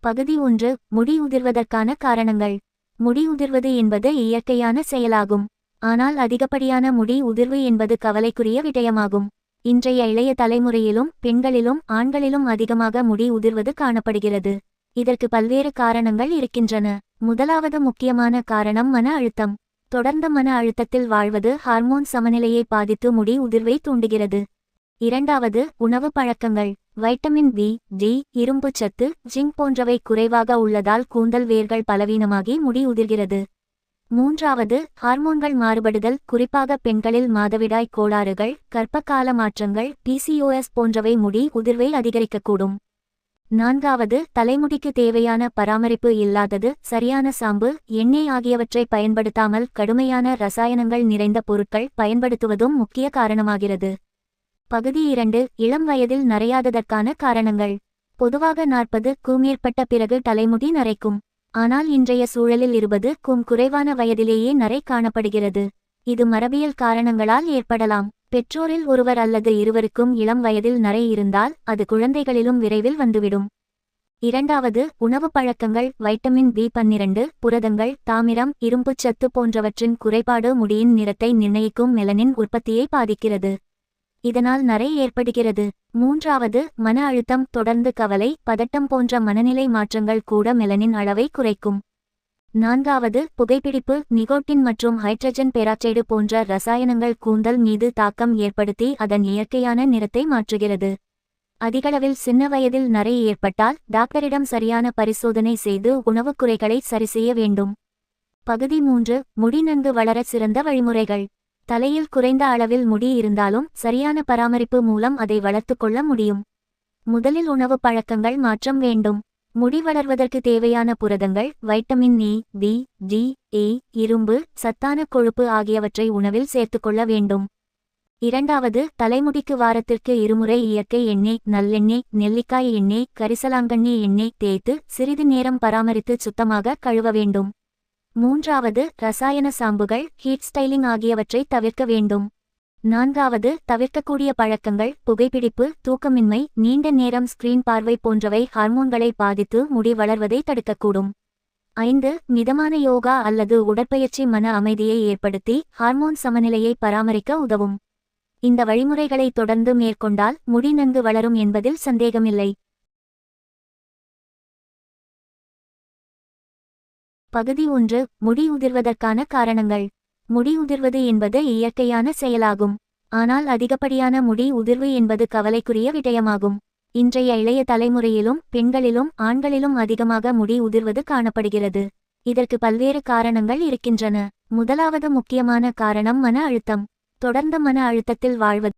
பகுதி ஒன்று முடி உதிர்வதற்கான காரணங்கள். முடி உதிர்வது என்பது இயற்கையான செயலாகும். ஆனால் அதிகப்படியான முடி உதிர்வு என்பது கவலைக்குரிய விடயமாகும். இன்றைய இளைய தலைமுறையிலும் பெண்களிலும் ஆண்களிலும் அதிகமாக முடி உதிர்வது காணப்படுகிறது. இதற்கு பல்வேறு காரணங்கள் இருக்கின்றன. முதலாவது முக்கியமான காரணம் மன அழுத்தம். தொடர்ந்த மன அழுத்தத்தில் வாழ்வது ஹார்மோன் சமநிலையை பாதித்து முடி உதிர்வை தூண்டுகிறது. இரண்டாவது உணவு பழக்கங்கள். வைட்டமின் பி டி இரும்புச் சத்து ஜிங்க் போன்றவை குறைவாக உள்ளதால் கூந்தல் வேர்கள் பலவீனமாகி முடி உதிர்கிறது. மூன்றாவது ஹார்மோன்கள் மாறுபடுதல் குறிப்பாக பெண்களில் மாதவிடாய் கோளாறுகள் கர்ப்பகால மாற்றங்கள் பிசிஓஎஸ் போன்றவை முடி உதிர்வை அதிகரிக்கக்கூடும். நான்காவது தலைமுடிக்கு தேவையான பராமரிப்பு இல்லாதது சரியான சாம்பு எண்ணெய் ஆகியவற்றை பயன்படுத்தாமல் கடுமையான ரசாயனங்கள் நிறைந்த பொருட்கள் பயன்படுத்துவதும் முக்கிய காரணமாகிறது. பகுதி இரண்டு இளம் வயதில் நரையாததற்கான காரணங்கள். பொதுவாக நாற்பது கூமேற்பட்ட மேற்பட்ட பிறகு தலைமுடி நரைக்கும். ஆனால் இன்றைய சூழலில் இருபது கூம் குறைவான வயதிலேயே நரை காணப்படுகிறது. இது மரபியல் காரணங்களால் ஏற்படலாம். பெற்றோரில் ஒருவர் அல்லது இருவருக்கும் இளம் வயதில் நரை இருந்தால் அது குழந்தைகளிலும் விரைவில் வந்துவிடும். இரண்டாவது உணவு பழக்கங்கள் வைட்டமின் பி பன்னிரண்டு புரதங்கள் தாமிரம் இரும்புச் சத்து போன்றவற்றின் குறைபாடு முடியின் நிறத்தை நிர்ணயிக்கும் மெலனின் உற்பத்தியை பாதிக்கிறது. இதனால் நரை ஏற்படுகிறது. மூன்றாவது மன அழுத்தம் தொடர்ந்து கவலை பதட்டம் போன்ற மனநிலை மாற்றங்கள் கூட மெலனின் அளவை குறைக்கும். நான்காவது புகைப்பிடிப்பு நிகோட்டின் மற்றும் ஹைட்ரஜன் பெராக்சைடு போன்ற ரசாயனங்கள் கூந்தல் மீது தாக்கம் ஏற்படுத்தி அதன் இயற்கையான நிறத்தை மாற்றுகிறது. அதிகளவில் சின்ன வயதில் நரை ஏற்பட்டால் டாக்டரிடம் சரியான பரிசோதனை செய்து உணவுக் குறைகளை சரிசெய்ய வேண்டும். பகுதி மூன்று முடி நன்கு வளர சிறந்த வழிமுறைகள். தலையில் குறைந்த அளவில் முடி இருந்தாலும் சரியான பராமரிப்பு மூலம் அதை வளர்த்துக் கொள்ள முடியும். முதலில் உணவு பழக்கங்கள் மாற்றம் வேண்டும். முடி வளர்வதற்கு தேவையான புரதங்கள் vitamin E B D A இரும்பு சத்தான கொழுப்பு ஆகியவற்றை உணவில் சேர்த்துக்கொள்ள வேண்டும். இரண்டாவது தலைமுடிக்கு வாரத்திற்கு இருமுறை இயற்கை எண்ணெய் நல்லெண்ணெய் நெல்லிக்காய் எண்ணெய் கரிசலாங்கண்ணி எண்ணெய் தேய்த்து சிறிது நேரம் பராமரித்து சுத்தமாக கழுவ வேண்டும். மூன்றாவது ரசாயன சாம்புகள் ஹீட் ஸ்டைலிங் ஆகியவற்றை தவிர்க்க வேண்டும். நான்காவது தவிர்க்கக்கூடிய பழக்கங்கள் புகைப்பிடிப்பு தூக்கமின்மை நீண்ட நேரம் ஸ்கிரீன் பார்வை போன்றவை ஹார்மோன்களை பாதித்து முடி வளர்வதை தடுக்கக்கூடும். ஐந்து மிதமான யோகா அல்லது உடற்பயிற்சி மன அமைதியை ஏற்படுத்தி ஹார்மோன் சமநிலையை பராமரிக்க உதவும். இந்த வழிமுறைகளை தொடர்ந்து மேற்கொண்டால் முடி நன்கு வளரும் என்பதில் சந்தேகமில்லை. பகுதி ஒன்று முடி உதிர்வதற்கான காரணங்கள். முடி உதிர்வது என்பது இயற்கையான செயலாகும். ஆனால் அதிகப்படியான முடி உதிர்வு என்பது கவலைக்குரிய விடயமாகும். இன்றைய இளைய தலைமுறையிலும் பெண்களிலும் ஆண்களிலும் அதிகமாக முடி உதிர்வது காணப்படுகிறது. இதற்கு பல்வேறு காரணங்கள் இருக்கின்றன. முதலாவது முக்கியமான காரணம் மன அழுத்தம். தொடர்ந்த மன அழுத்தத்தில் வாழ்வது.